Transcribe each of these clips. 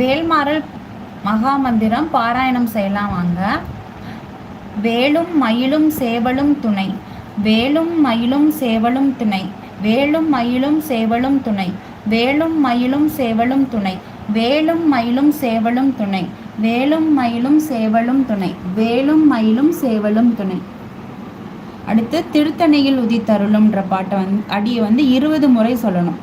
வேல்மாறல் மகாமந்திரம் பாராயணம் செய்யலாம் வாங்க. வேலும் மயிலும் சேவலும் துணை. வேலும் மயிலும் சேவலும் துணை. வேலும் மயிலும் சேவலும் துணை. வேலும் மயிலும் சேவலும் துணை. வேலும் மயிலும் சேவலும் துணை. வேலும் மயிலும் சேவலும் துணை. வேலும் மயிலும் சேவலும் துணை. அடுத்து திருத்தணியில் உதித்தருளும்ன்ற பாட்டை வந்து அடியை வந்து இருபது முறை சொல்லணும்.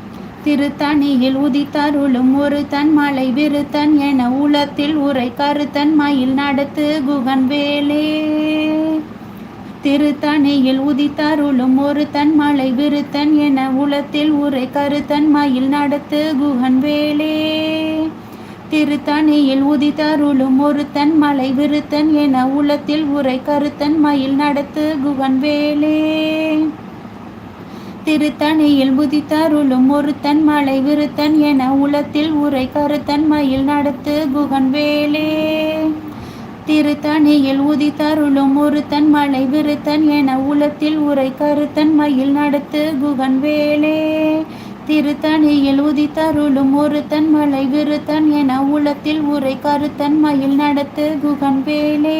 திருத்தணியில் உதித்தருளும் ஒரு தன் மலை விருத்தன் என உலத்தில் உரை கருத்தன் மயில் நடத்து குகன் வேலே திருத்தணியில் உதித்தருளும் ஒரு தன் மலை விருத்தன் என உலத்தில் உரை கருத்தன் மயில் நடத்து குகன் வேலே திருத்தணியில் உதித்தருளும் ஒரு தன் மலை விருத்தன் என உலத்தில் உரை கருத்தன் மயில் நடத்து குகன் வேலே திருத்தணியில் புதித்தருளும் ஒருத்தன் மலை விருத்தன் என உலத்தில் உரை கருத்தன் மயில் நடத்து குகன் வேலே திருத்தணியில் உதித்தருளும் ஒருத்தன் மலை விருத்தன் என உலத்தில் உரை கருத்தன் மயில் நடத்து குகன் வேலே திருத்தணியில் உதித்தருளும் ஒருத்தன் மலை விருத்தன் என உலத்தில் உரை கருத்தன் மயில் நடத்து குகன் வேலே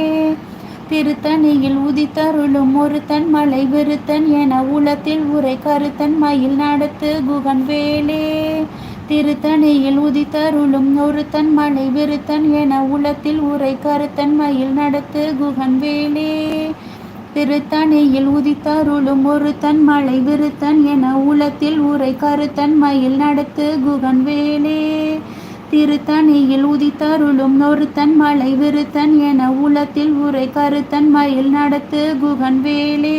திருத்தணியில் உதித்தருளும் ஒருத்தன் மலை விருத்தன் என உலத்தில் உரை கருத்தன் மயில் நடத்து குகன் வேலே திருத்தணியில் உதித்தருளும் ஒருத்தன் மலை விருத்தன் என உலத்தில் உரை கருத்தன் மயில் நடத்து குகன் வேலே திருத்தணியில் உதித்தருளும் ஒருத்தன் மலை விருத்தன் என உலத்தில் உரை கருத்தன் மயில் நடத்து குகன் வேலே திருத்தணியில் உதித்தருளும் நொறுத்தன் மலை விருத்தன் என உலத்தில் உரை கருத்தன் மயில் நடத்து குகன் வேலே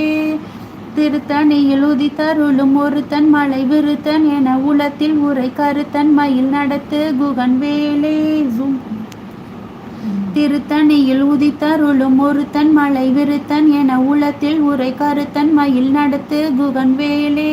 திருத்தணியில் உதித்தருளும் ஒருத்தன் மலை விருத்தன் என உலத்தில் உரை கருத்தன் மயில் நடத்து குகன் வேலே ஜூம். திருத்தணியில் உதித்தருளும் ஒருத்தன் மலை விருத்தன் என உலத்தில் உரை கருத்தன் மயில் நடத்து குகன் வேலே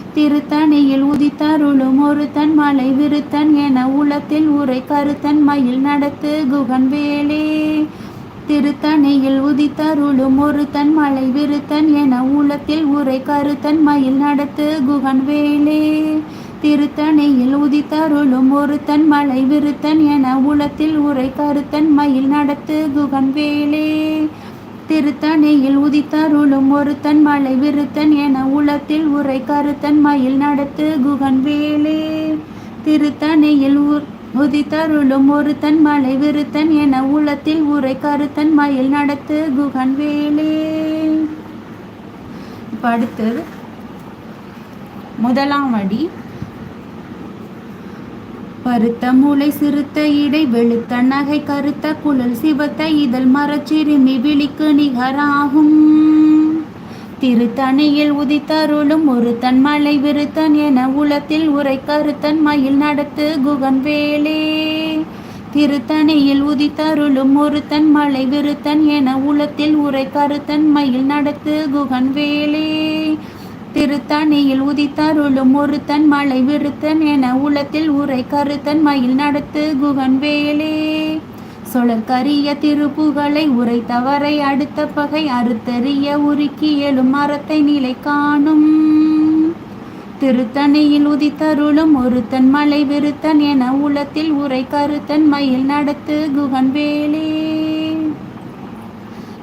திருத்தணியில் உதித்தருளும் ஒரு தன் மலை விருத்தன் என உலத்தில் உரை கருத்தன் மயில் நடத்து குகன் வேலே. திருத்தணியில் உதித்தருளும் ஒரு தன் மலை விருத்தன் என உலத்தில் உரை கருத்தன் மயில் நடத்து குகன் வேலே. திருத்தணியில் உதித்தருளும் ஒரு தன் மலை விருத்தன் என உலத்தில் உரை கருத்தன் மயில் நடத்து குகன் வேலே. திருத்தணியில் உதித்தருளும் ஒரு தன் மலை விருத்தன் என உலத்தில் உரை கருத்தன் மயில் நடத்து குகன் வேலே. திருத்தணியில் உதித்தருளும் ஒரு தன் மலை விருத்தன் என உலத்தில் உரை கருத்தன் மயில் நடத்து குகன் வேலே. இப்போ அடுத்தது முதலாம் அடி பருத்த மூளை சிறுத்த இடை வெளுத்த நகை கருத்த குழல் சிவத்த இதழ் மரச்சிறுமி விழிக்கு நிகராகும். திருத்தணியில் உதித்தருளும் ஒரு தன் மலை விருத்தன் என உலத்தில் உரை கருத்தன் மயில் நடத்து குகன் வேலே. திருத்தணியில் உதித்தருளும் ஒரு தன் மலை விருத்தன் என உலத்தில் உரை கருத்தன் மயில் நடத்து குகன் வேலே. திருத்தணியில் உதித்தருளும் ஒரு தன் மலை விருத்தன் என உளத்தில் உரை கருத்தன் மயில் நடத்து குகன் வேலே சொலற்கரிய திருப்புகளை உரைத்தவரை அடுத்த பகை அறுத்தறிய உருக்கி எழும் மரத்தை நிலை காணும். திருத்தணியில் உதித்தருளும் ஒரு தன் மலை விருத்தன் என உளத்தில் உரை கருத்தன் மயில் நடத்து குகன் வேலே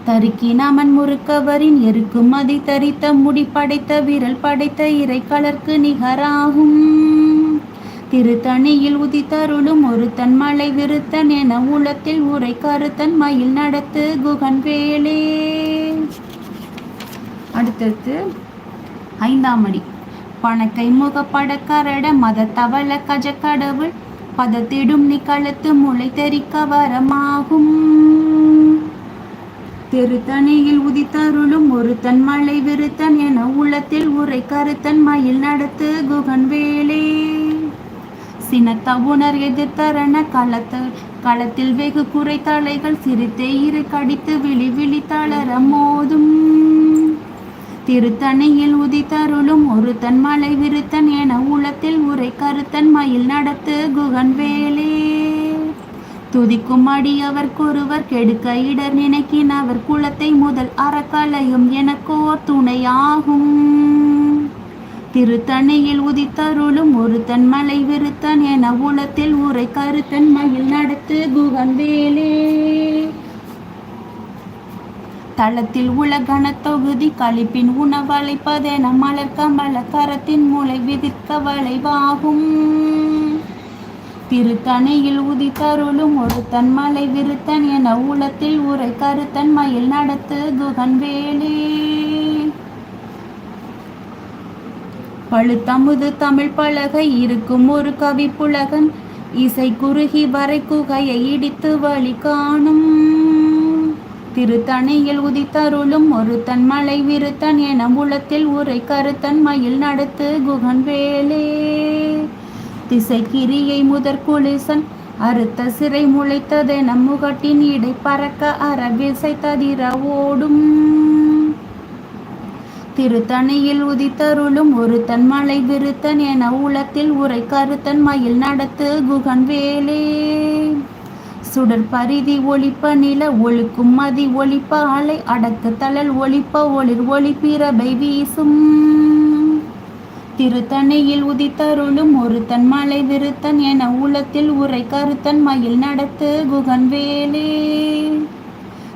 தருக்கினாமன் முறுக்கவரின் எருக்கு மதி தரித்த முடி படைத்த விரல் படைத்த இறை கலர்க்கு நிகராகும். திருத்தணியில் உதித்தருளும் ஒருத்தன் மலை விருத்தன் என உலத்தில் உரை கருத்தன் மயில் நடத்து குகன் வேலே அடுத்தது ஐந்தாம் அடி. பணக்கை முகப்பட கரட மத தவள கஜ கடவுள் பதத்திடும் நிக்களத்து முளை தெரிக்க வரமாகும். திருத்தணியில் உதித்தருளும் ஒரு தன் மலை விருத்தன் என உள்ளத்தில் உரை கருத்தன் மயில் நடத்து குகன் வேலே. சினத்தவுணர் எதிர்த்தரண களத்து களத்தில் வெகு குறை தலைகள் சிரித்தே இரு கடித்து விழி விழி தளர மோதும். திருத்தணியில் உதித்தருளும் ஒரு தன் மலை விருத்தன் என உளத்தில் உரை கருத்தன் மயில் நடத்து குகன் வேலே. துதிக்கும் அடியவர்க்கொருவர் கெடுக்க இடர் நினைக்கின் அவர் குளத்தை முதல் அறக்கலையும் எனக்கோர் துணையாகும். திருத்தணியில் உதித்தருளும் ஒரு மலை விருத்தன் என உலத்தில் உரை கருத்தன் மயில் நடத்து குகன் வேலே தளத்தில் உலகன தொகுதி கழிப்பின் உணவழைப்பதென மலர் கமல கரத்தின் மூளை விதிர்க்க வளைவாகும். திருத்தணையில் உதித்தருளும் ஒரு தன்மலை விருத்தன் என உளத்தில் உரை கருத்தன் மயில் நடத்து குகன் வேலே பழுத்தமுது தமிழ் பலகை இருக்கும் ஒரு கவி புலகன் இசை குறுகி வரை குகையை இடித்து வழி காணும். திருத்தணையில் உதித்தருளும் ஒரு தன்மலை விருத்தன் என உளத்தில் உரை கருத்தன் மயில் நடத்து குகன் வேலே திசை கிரியை முதற் குளிசன் அறுத்த சிறை முளைத்ததென முகட்டின் இடை பறக்க அறவிசை ததிர ஓடும். திருத்தணியில் உதித்தருளும் ஒரு தன்மலை விருத்தன் என உளத்தில் உரை கருத்தன் மயில் நடத்து குகன் வேலே. சுடர் பரிதி ஒளிப்ப நில ஒழுக்கும் மதி ஒளிப்ப அலை அடக்கு தளல் ஒளிப்ப ஒளிர் ஒளிப்பிரபை வீசும். திருத்தணியில் உதித்தருளும் ஒரு தன் மலை விருத்தன் என உளத்தில் உரை கருத்தன் மயில் நடத்து குகன் வேலே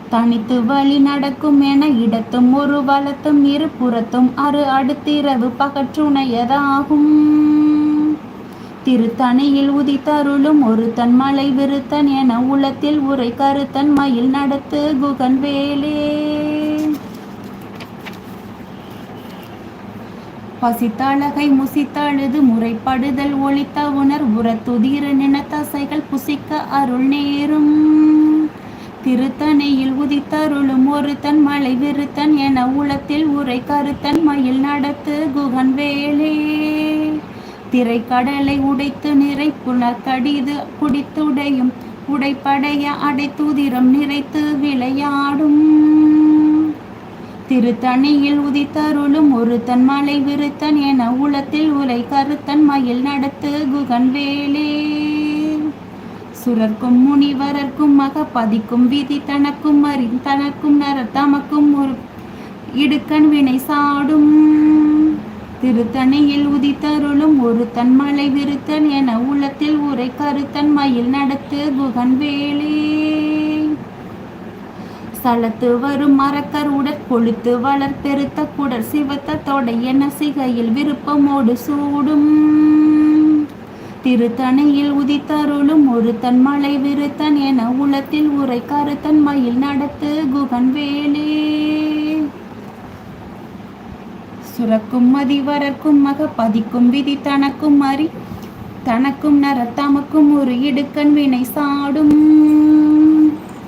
தனித்து வழி நடக்கும் என இடத்தும் ஒரு வலத்தும் இரு புறத்தும் அரு அடுத்திரவு பகற்றுணையதாகும். திருத்தணியில் உதித்தருளும் ஒரு தன் மலை விருத்தன் என உளத்தில் உரை கருத்தன் மயில் நடத்து குகன் வேலே பசித்தழகை முசித்தழுது முறைப்படுதல் ஒளித்த உணர் உரத்துதிர நினத்தசைகள் புசிக்க அருள் நேரும். திருத்தணையில் உதித்தருளும் ஒரு தன் மலை விருத்தன் என உளத்தில் உரை கருத்தன் மயில் நடத்து குகன் வேலே திரைக்கடலை உடைத்து நிறை புலக்கடிது குடித்துடையும் உடைப்படைய அடைத்துதிரம் நிறைத்து விளையாடும். திருத்தணியில் உதித்தருளும் ஒரு தன் மலை விருத்தன் என உளத்தில் உரை கருத்தன் மயில் நடத்து குகன் வேலே சுரர்க்கும் முனிவரர்க்கும் மக பதிக்கும் விதி தனக்கும் அறி தனக்கும் நர தமக்கும் ஒரு இடுக்கன் வினை சாடும். திருத்தணியில் உதித்தருளும் ஒரு தன் மலை விருத்தன் என உளத்தில் உரை கருத்தன் மயில் நடத்து குகன் வேலே சலத்து வரும் மரக்கர் உடற் கொழுத்து வளர் பெருத்த குடர் சிவத்த தொடை என சிகையில் விருப்பமோடு சூடும். திருத்தணையில் உதித்தருளும் ஒரு தன் மலை விருத்தன் என உளத்தில் உரை கருத்தன் மயில் நடத்து குகன் வேலே. சுரக்கும் மதி வரக்கும் மக பதிக்கும் விதி தனக்கும் அறி தனக்கும் நர தமக்கும் ஒரு இடுக்கண் வினை சாடும்.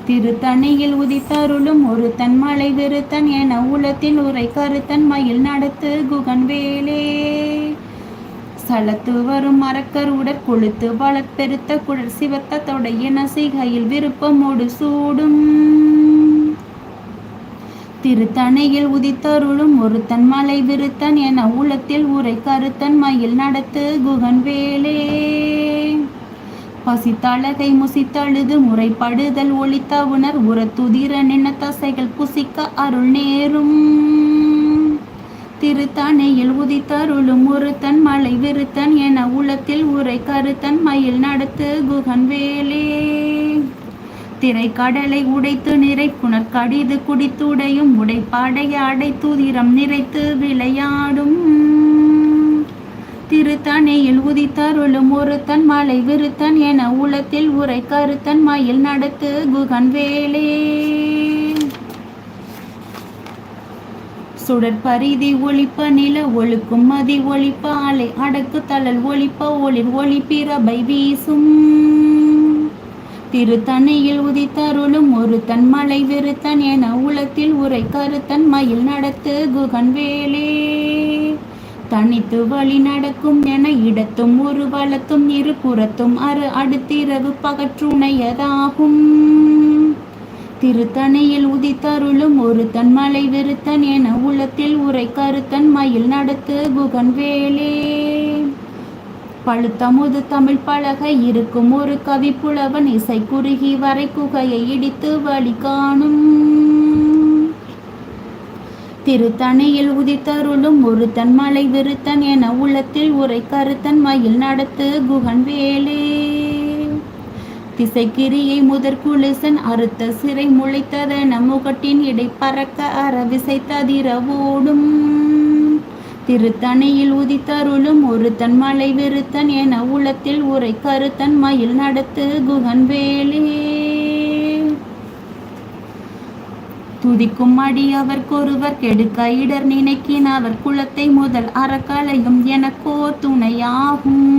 திருத்தணியில் உதித்தருளும் ஒரு தன்மலை விருத்தன் என உலத்தில் உரை கருத்தன் மயில் நடத்து குகன் வேலே சலத்து வரும் மரக்கர் உடற் கொழுத்து வளர்ப்பெருத்த குழல் சிவத்த தொடைய நசிகையில் விருப்பமோடு சூடும். திருத்தணையில் உதித்தருளும் ஒரு தன்மலை விருத்தன் என உலத்தில் உரை கருத்தன் மயில் நடத்து குகன் வேலே பசித்தழகை முசித்தழுது முறைப்படுதல் ஒளித்த உணர் உரத்துதிர நினத்தசைகள் புசிக்க அருள் நேரும். திருத்தணையில் உதித்தருளும் ஒருத்தன் மலை விருத்தன் என உளத்தில் உரை கருத்தன் மயில் நடத்து குகன் வேலே. திரைக்கடலை உடைத்து நிறை புனர் கடிது குடித்துடையும் உடைப்பாடைய அடைத்துதிரம் நிறைத்து விளையாடும். திருத்தணியில் உதித்தருளும் ஒரு தன் மலை விருத்தன் என உளத்தில் உரை கருத்தன் மயில் நடத்து குகன் வேலே. சுடற்பரிதி ஒளிப்ப நில ஒழுக்கும் மதி ஒளிப்ப அலை அடக்கு தளல் ஒளிப்ப ஒளிர் ஒளி பிரபை வீசும். திருத்தனையில் உதித்தருளும் ஒரு தன் மலை விருத்தன் என உளத்தில் உரை கருத்தன் மயில் நடத்து குகன் வேலே. தனித்து வழி நடக்கும் என இடத்தும் ஒரு வளத்தும் இருபுறத்தும் அரு அடுத்திரவு பகற்றுணையதாகும். திருத்தணையில் உதித்தருளும் ஒரு தன் மலை விருத்தன் என உள்ளத்தில் உரை கருத்தன் மயில் நடத்து குகன் வேலே பழுத்தமுது தமிழ் பழக இருக்கும் ஒரு கவி புலவன் இசை குறுகி வரை குகையை இடித்து வழி காணும். திருத்தணையில் உதித்தருளும் ஒரு தன் மலை விருத்தன் என உள்ளத்தில் உரை கருத்தன் மயில் நடத்து குகன் வேலே திசைக்கிரியை முதற் குளிசன் அறுத்த சிறை முளைத்ததென முகட்டின் இடை பறக்க அறவிசை ததிர ஓடும் திருத்தணியில் உதித்தருளும் ஒரு தன் மலை விருத்தன் என உள்ளத்தில் உரை கருத்தன் மயில் நடத்து குகன் வேலே துதிக்கும் அடி அவர்க்கொருவர் கெடுக்க இடர் நினைக்கின் அவர் குலத்தை முதல் அறக்கலையும் எனக்கோ துணையாகும்.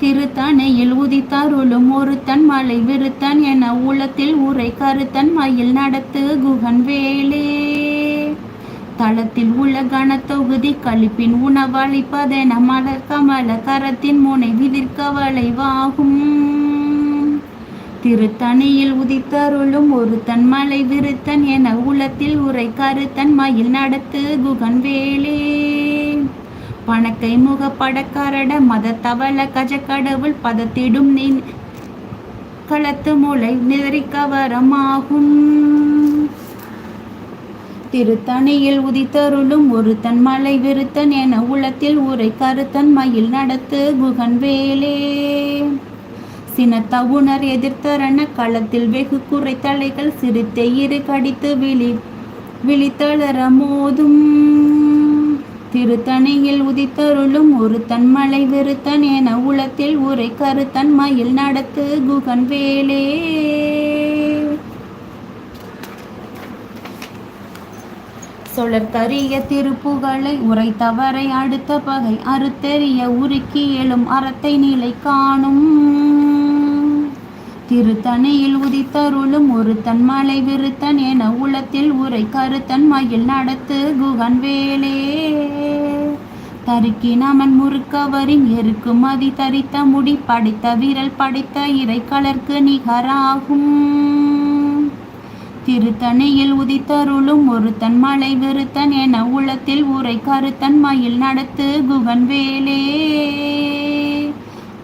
திருத்தணையில் உதித்தருளும் ஒருத்தன் மலை விருத்தன் என உளத்தில் உரை கருத்தன் மயில் நடத்து குகன் வேலே. தளத்தில் உள்ள கனத்தொகுதி கழிப்பின் உணவளிப்பதென மலர் கமல கரத்தின் முனை விதிர்க்க வளைவாகும். திருத்தணியில் உதித்தருளும் ஒரு தன்மலை விருத்தன் என உலத்தில் உரை கருத்தன் மயில் நடத்து குகன் வேலே பணக்கை முக படக்காரட மத தவள கஜக்கடவுள் பதத்திடும் நீ களத்து மூளை நிதறிக்கவரமாகும் திருத்தணியில் உதித்தருளும் ஒரு தன் மலை விருத்தன் என உலத்தில் உரை கருத்தன் மயில் நடத்து குகன் வேலே சினத்தவுணர் எதிர்த்தரண களத்தில் வெகு குறை தலைகள் சிரித்தை இரு கடித்து விழி விழித்தளர மோதும். திருத்தணியில் உதித்தருளும் ஒரு தன்மலை விருத்தன் என உளத்தில் உரை கருத்தன் மயில் நடத்து குகன் வேலே. சொலர்கரிய திருப்புகளை உரைத்தவரை அடுத்த பகை அறுத்தெறிய உருக்கி எழும் அறத்தை நிலை காணும். திருத்தனையில் உதித்தருளும் ஒரு தன்மாலை விருத்தன் என உளத்தில் உரை கருத்தன் மயில் நடத்து குகன் வேலே. தருக்கி நமன் முறுக்கவரின் எருக்கு மதி தரித்த முடி படைத்த விரல் படைத்த இறை கலர்க்கு நிகராகும். திருத்தணையில் உதித்தருளும் ஒரு தன்மலை விருத்தன் என உள்ளத்தில் உரை கருத்தன் மயில் நடத்து குகன் வேலே.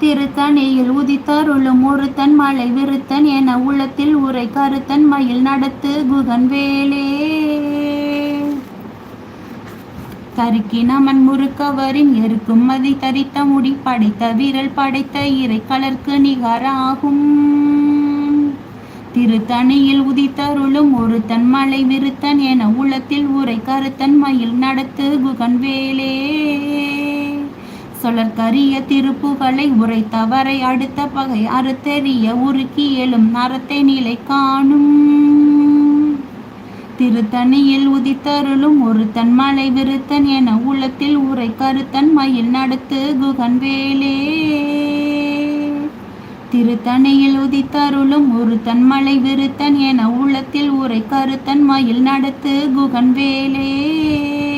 திருத்தணியில் உதித்தருளும் ஒரு தன் மலை விருத்தன் என உள்ளத்தில் உரை கருத்தன் மயில் நடத்து குகன் வேலே தருக்கி நமன் முறுக்கவரின் எருக்கும் மதி தரித்த முடி படைத்த விரல் படைத்த இறை கலர்க்கு நிகராகும். திருத்தணியில் உதித்தருளும் ஒரு தன் மலை விருத்தன் என உள்ளத்தில் உரை கருத்தன் மயில் நடத்து குகன் வேலே சொலற்கரிய திருப்புகளை உரைத்தவரை அடுத்த பகை அறுத்தெறிய உருக்கி எழும் நரத்தை நிலை காணும். திருத்தணியில் உதித்தருளும் ஒரு தன் மலை விருத்தன் என உள்ளத்தில் உரை கருத்தன் மயில் நடத்து குகன் வேலே. திருத்தணியில் உதித்தருளும் ஒரு தன் மலை விருத்தன் என உள்ளத்தில் உரை கருத்தன் மயில் நடத்து குகன் வேலே.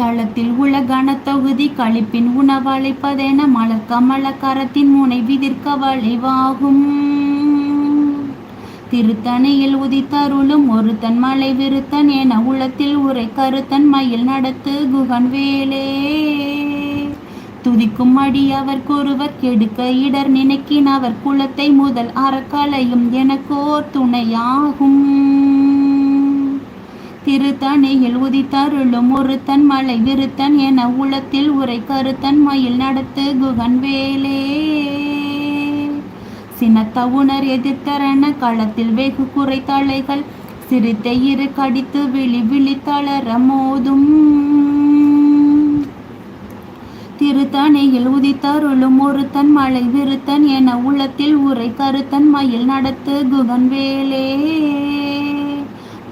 தளத்தில் உள்ள கனத்தொகுதி கழிப்பின் உணவளிப்பதென மலக்க மலக்கரத்தின் கரத்தின் முனை விதிர்க்க வளைவாகும். திருத்தணையில் உதித்தருளும் ஒருத்தன் மலை விருத்தன் என உளத்தில் உரை கருத்தன் மயில் நடத்து குகன் வேலே துதிக்கும் அடி அவர் கொருவர் கெடுக்க இடர் நினைக்கின் அவர் குலத்தை முதல் அறக்கலையும் எனக்கோர் துணையாகும். திருத்தணியில் உதித்தருளும் ஒருத்தன் மலை விருத்தன் என உள்ளத்தில் உரை கருத்தன் மயில் நடத்து குகன் வேலே சினத்தவுணர் எதிர்த்தரண களத்தில் வெகு குறை தலைகள் சிரித்த இரு கடித்து விழி விழி தளர மோதும். திருத்தணியில் உதித்தருளும் ஒருத்தன் மலை விருத்தன் என உள்ளத்தில் உரை கருத்தன் மயில் நடத்து குகன் வேலே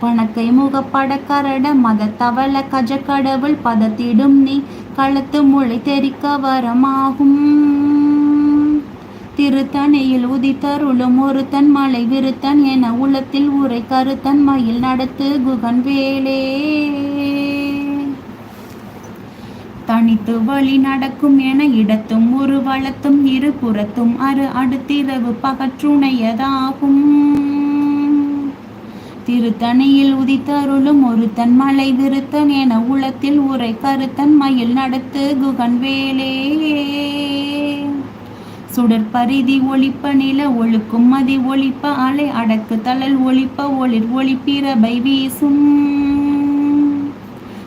பணக்கை முகப்பட கரட மத தவள கஜ கடவுள் பதத்திடும் நீ களத்து முளை தெரிக்க வரமாகும். திருத்தணியில் உதித்தருளும் ஒருத்தன் மலை விருத்தன் என உள்ளத்தில் உரை கருத்தன் மயில் நடத்து குகன் வேலே. தனித்து வழி நடக்கும் என இடத்தும் ஒரு வளத்தும் இரு புறத்தும் அரு அடுத்திரவு பகற்றுணையதாகும். திருத்தணியில் உதித்தருளும் ஒருத்தன் மலை விருத்தன் என உளத்தில் உரை கருத்தன் மயில் நடத்து குகன் வேலே சுடர் பரிதி ஒளிப்ப நில ஒழுக்கும் மதி ஒளிப்ப அலை அடக்கு தளல் ஒளிப்ப ஒளிர் ஒளிப்பிரபை வீசும்.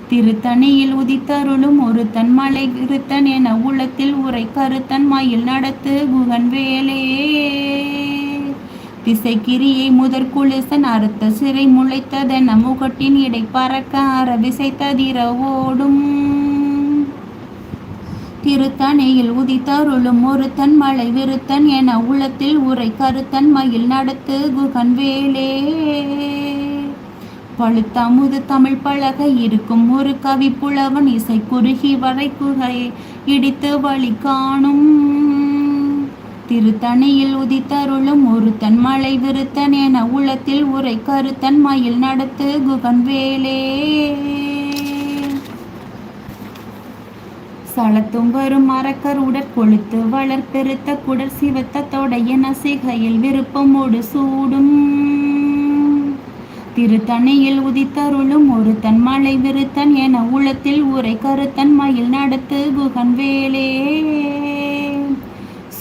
திருத்தணியில் உதித்தருளும் ஒருத்தன் மலை விருத்தன் என உளத்தில் உரை கருத்தன் மயில் நடத்து குகன் வேலே திசைக்கிரியை முதற்குளிசன் அறுத்த சிறை முளைத்ததென அமுகட்டின் இடை பறக்க அற விசைத்ததிர ஓடும் திருத்தணையில் உதித்தருளும் ஒருத்தன் மலை விருத்தன் என உள்ளத்தில் உரை கருத்தன் மயில் நடத்து குகன் வேலே பழுத்தமுது தமிழ் பழக இருக்கும் ஒரு கவி புலவன் இசை குறுகி வரை குகையை இடித்து வழி காணும். திருத்தணியில் உதித்தருளும் ஒருத்தன் மலை விருத்தன் என உள்ளத்தில் உரை கருத்தன் மயில் நடத்து குகன் வேலே சலத்தும் வரும் மரக்கர் உடற் கொழுத்து வளர் பெருத்த குடர் சிவத்த தொடைய நசிகையில் விருப்பமோடு சூடும். திருத்தணியில் உதித்தருளும் ஒருத்தன் மலை விருத்தன் என உள்ளத்தில் உரை கருத்தன் மயில் நடத்து குகன் வேலே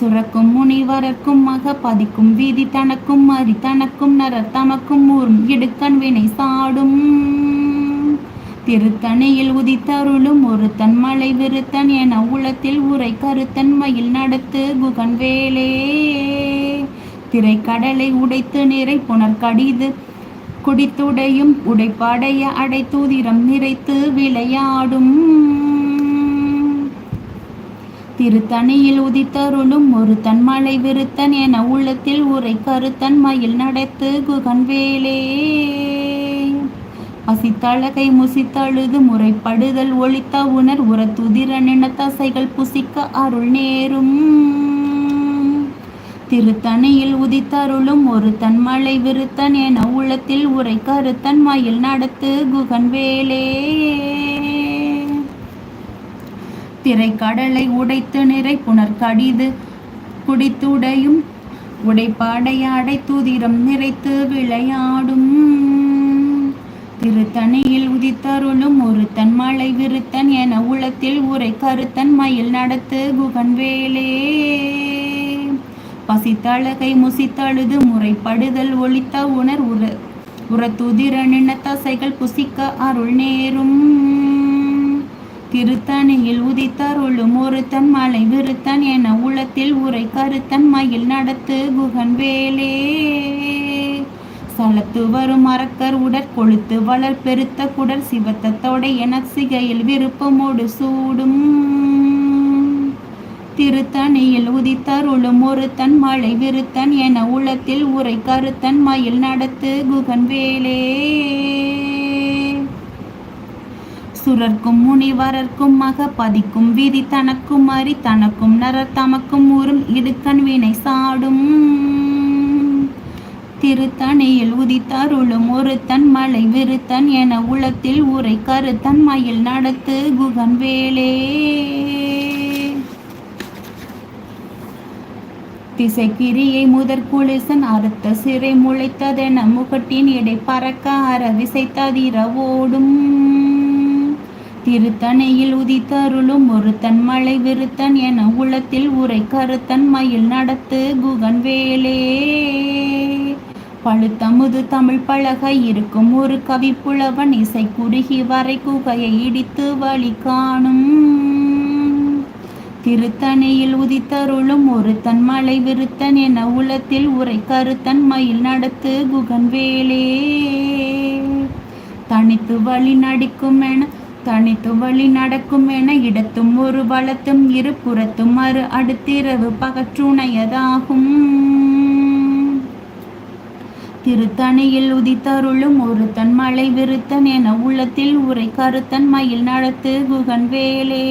சுரக்கும் முனிவரக்கும் மக பதிக்கும் வீதி தனக்கும் மறி தனக்கும் நரர் தமக்கும் ஊரும் இடுக்கண் வினை சாடும். திருத்தணியில் உதித்தருளும் ஒருத்தன் மலை விருத்தன் என உளத்தில் உரை கருத்தன் மயில் நடத்து குகன் வேலே திரைக்கடலை உடைத்து நிறை புனர்கடிது குடித்துடையும் உடைப்பாடைய அடைத்தூதிரம் நிறைத்து விளையாடும். திருத்தணியில் உதித்தருளும் ஒரு தன்மலை விருத்தன் என உள்ளத்தில் உரை கருத்தன் மயில் நடத்து குகன் வேலே பசித்தழகை முசித்தழுது முறைப்படுதல் ஒழித்த உணர் உரத்துதிர நினத்தசைகள் புசிக்க அருள் நேரும். திருத்தணியில் உதித்தருளும் ஒரு தன்மலை விருத்தன் என உள்ளத்தில் உரை கருத்தன் மயில் நடத்து குகன் திரை கடலை உடைத்து நிறை புனர்கடிது குடித்துடையும் உடைப்பாடையாடை துதிரம் நிறைத்து விளையாடும். திருத்தணியில் உதித்தருளும் ஒரு தன் மலை விருத்தன் என உளத்தில் உரை கருத்தன் மயில் நடத்து குகன் வேலே பசித்தழகை முசித்தழுது முறைப்படுதல் ஒளித்த உணர் உர உரத்துதிர தசைகள் புசிக்க அருள் நேரும். திருத்தணியில் உதித்தருளும் ஒருத்தன் மலை விருத்தன் என உள்ளத்தில் உரை கருத்தன் மயில் நடத்து குகன் வேலே சலத்து வரும் மரக்கர் உடற் கொழுத்து வளர் பெருத்த குடர் சிவத்தத்தோட என சிகையில் விருப்பமோடு சூடும். திருத்தணியில் உதித்தருளும் ஒருத்தன் மலை விருத்தன் என உள்ளத்தில் உரை கருத்தன் மயில் நடத்து குகன் வேலே சுரர்க்கும் முனிவரர்க்கும் மக பதிக்கும் விதி தனக்கும் அறி தனக்கும் நரர் தமக்கும் ஊரும் இடுக்கண் வினை சாடும். திருத்தணியில் உதித்தருளும் ஒருத்தன் மலை விருத்தன் என உளத்தில் உரை கருத்தன் மயில் நடத்து குகன் வேலே திசைக்கிரியை முதற் குளிசன் அறுத்த சிறை முளைத்ததென முகட்டின் இடை பறக்க அற விசைத்ததிர ஓடும் திருத்தணையில் உதித்தருளும் ஒருத்தன் மலை விருத்தன் என உளத்தில் உரை கருத்தன் மயில் நடத்து குகன் வேலே பழுத்தமுது தமிழ் பழக இருக்கும் ஒரு கவி புலவன் இசை குறுகி வரை குகையை இடித்து வழி காணும். திருத்தணையில் உதித்தருளும் ஒரு தன் மலை விருத்தன் என உளத்தில் உரை கருத்தன் மயில் நடத்து குகன் வேலே தனித்து வழி நடிக்கும் என தனித்து வழி நடக்கும் என இடத்தும் ஒரு வளத்தும் இரு புறத்தும் மறு அடுத்திரவு பகற்றுணையதாகும். திருத்தணியில் உதித்தருளும் ஒரு தன் மலை விருத்தன் என உள்ளத்தில் உரை கருத்தன் மயில் நடத்து குகன் வேலே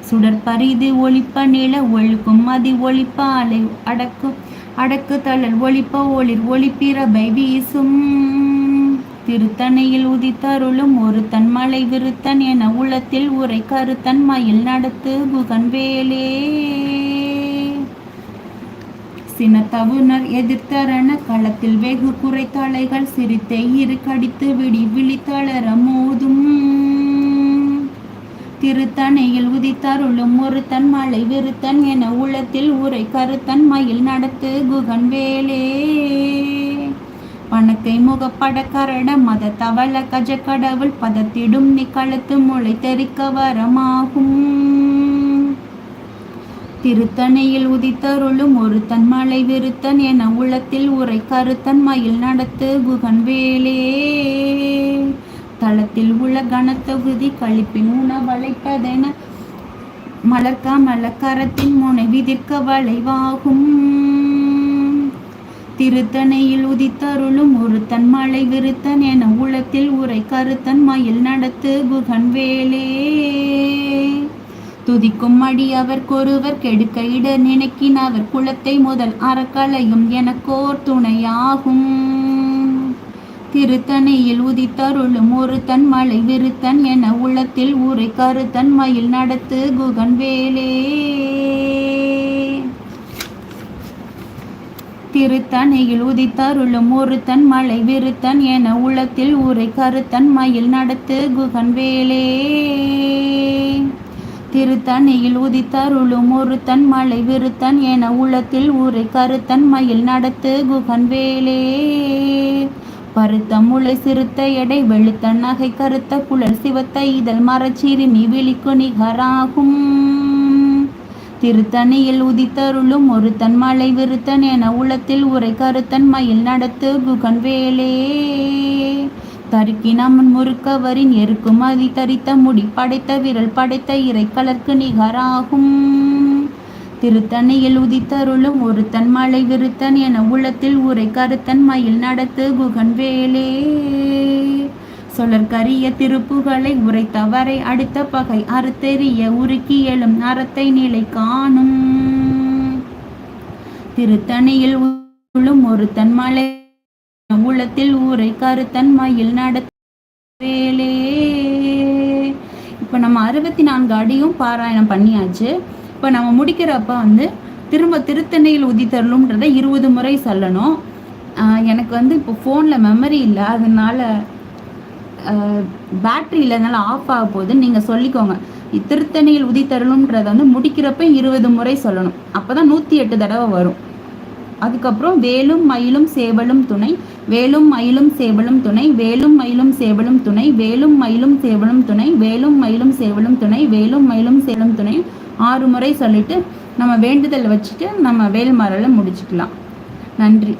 சுடர் பரிது ஒளிப்ப நில ஒழுக்கும் மதி ஒளிப்ப அலை அடக்கு அடக்கு தளல் ஒளிப்ப ஒளிர் ஒளிப்பிரபை வீசும். திருத்தணையில் உதித்தருளும் ஒரு தன்மலை விருத்தன் என உள்ளத்தில் உரை கருத்தன் மயில் நடத்து குகன் வேலே சினத்தவுணர் எதிர்த்தரண களத்தில் வெகு குறைத்தலைகள் சிரித்தே இரு கடித்து விடி விழித்தளர மோதும். திருத்தணையில் உதித்தருளும் ஒரு தன் மலை விருத்தன் என உள்ளத்தில் உரை கருத்தன் மயில் நடத்து குகன் வேலே பணக்கை முகப்பட கரட மத தவள கஜ கடவுள் பதத்திடும் நிக்களத்து முளை தெரிக்க வரமாகும். திருத்தணையில் உதித்தருளும் ஒரு தன் மலை விருத்தன் என உள்ளத்தில் உரை கருத்தன் மயில் நடத்து குகன் வேலே தளத்தில் உள்ள கனத்தொகுதி கழிப்பின் உணவழைப்பதென மலர்க்க மலக்கரத்தின் முனை விதிர்க்க வளைவாகும். திருத்தணையில் உதித்தருளும் ஒரு தன் மலை விருத்தன் என உளத்தில் உரை கருத்தன் மயில் நடத்து குகன் வேலே துதிக்கும் அடி அவர்க்கொருவர் கெடுக்க இட நினைக்கின் அவர் குலத்தை முதல் அறக்கலையும் எனக்கோர் துணையாகும். திருத்தணியில் உதித்தருளும் ஒரு தன் மலை விருத்தன் என உள்ளத்தில் ஊரை கருத்தன் மயில் நடத்து குகன் வேலே திருத்தணியில் உதித்தருளும் ஒருத்தன் தன் மலை விருத்தன் என உள்ளத்தில் ஊரை கருத்தன் மயில் நடத்து குகன் வேலே திருத்தணியில் உதித்தருளும் ஒருத்தன் மலை விருத்தன் என உள்ளத்தில் ஊரை கருத்தன் மயில் நடத்து குகன் வேலே பருத்த முளை சிறுத்த எடை வெளுத்த நகை கருத்த குழல் சிவத்த. இதழ் மரச்சிறுமி விழிக்கு நிகராகும். திருத்தணியில் உதித்தருளும் ஒரு தன் மலை விருத்தன் என உளத்தில் உரை கருத்தன் மயில் நடத்து குகன் வேலே தருக்கினமன் முறுக்கவரின் எருக்கும் அதி தரித்த முடி படைத்த விரல் படைத்த இறைக்கலர்க்கு நிகராகும். திருத்தணியில் உதித்தருளும் ஒரு தன் மலை விருத்தன் என உளத்தில் உரை கருத்தன் மயில் நடத்து குகன் வேலே சொலற்கரிய திருப்புகளை உரைத்தவரை அடுத்த பகை அறுத்தெறிய உருக்கி எழும் அறத்தை நிலை காணும். திருத்தணியில் உள்ளும் ஒரு தன்மலை உள்ளத்தில் ஊரை கருத்தன் மயில் நடத்த வேலே. இப்போ நம்ம அறுபத்தி நான்கு அடியும் பாராயணம் பண்ணியாச்சு. இப்போ நம்ம முடிக்கிறப்ப வந்து திரும்ப திருத்தண்ணையில் உதித்தரலும்ன்றத இருபது முறை சொல்லணும். எனக்கு வந்து இப்போ ஃபோனில் மெமரி இல்லை அதனால பேட்ரி இல்லைனால ஆஃப் ஆக போகுது. நீங்கள் சொல்லிக்கோங்க. திருத்தணியில் உதித்தரலும்ன்றத வந்து முடிக்கிறப்ப இருபது முறை சொல்லணும். அப்போ தான் நூற்றி எட்டு தடவை வரும். அதுக்கப்புறம் வேலும் மயிலும் சேவலும் துணை வேலும் மயிலும் சேவலும் துணை வேலும் மயிலும் சேவலும் துணை வேலும் மயிலும் சேவலும் துணை வேலும் மயிலும் சேவலும் துணை வேலும் மயிலும் சேவலும் துணை ஆறு முறை சொல்லிவிட்டு நம்ம வேண்டுதல் வச்சுட்டு நம்ம வேல்மாரலை முடிச்சுக்கலாம். நன்றி.